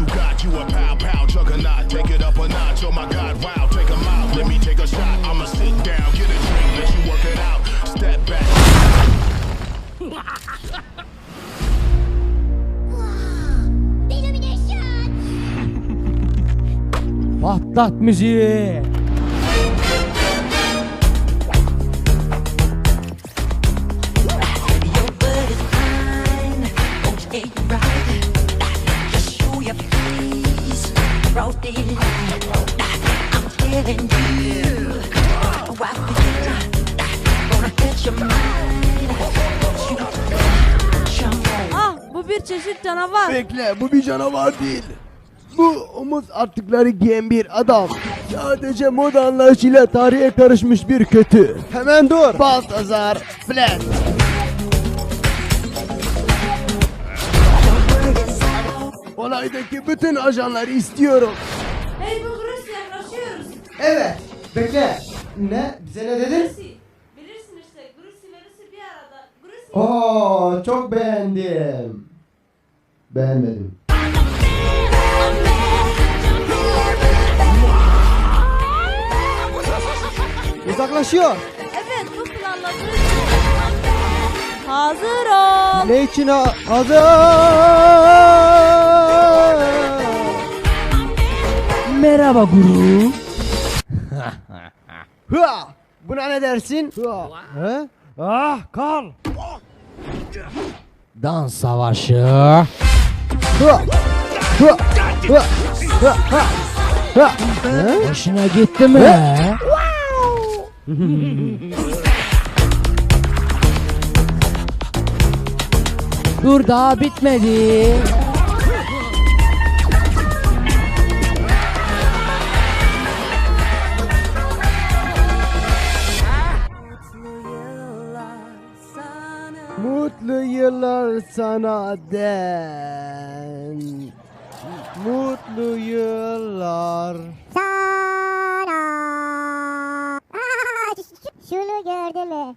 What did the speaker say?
you got. You a pow pow juggernaut. Take it up a notch. Oh my God, wow. Take 'em out. Let me take a shot. I'ma sit down, get a drink, let you work it out. Step back. Illumination! Patlat müziği. Daylight. I'm telling you. I feel gonna catch your mind. Ah bu bir çeşit canavar. Bekle bu bir canavar değil. Bu omuz artıkları giyen bir adam. Sadece moda anlayışıyla tarihe karışmış bir kötü. Hemen dur. Baltazar Flat. Olaydaki bütün ajanları istiyorum. Hey bu Grus yaklaşıyoruz. Evet. Bekle. Ne? Bize ne dedin? Grusi. Bilirsin işte Grusi ve Rusi bir arada. Grusi. Oo çok beğendim. Beğenmedim. Uzaklaşıyor. Evet bu planla Grusi. Hazır ol. Ne için ha- hazır? Merhaba guru. Hıa! Buna ne dersin? He? Ah kal. Dans savaşı. Hıa! Hıa! Hıa! Hıa! Hıa! Hıa! Hoşuna gitti mi? Dur daha bitmedi. Mutlu yıllar sana den. Mutlu yıllar. Sana. Şunu gördü mü?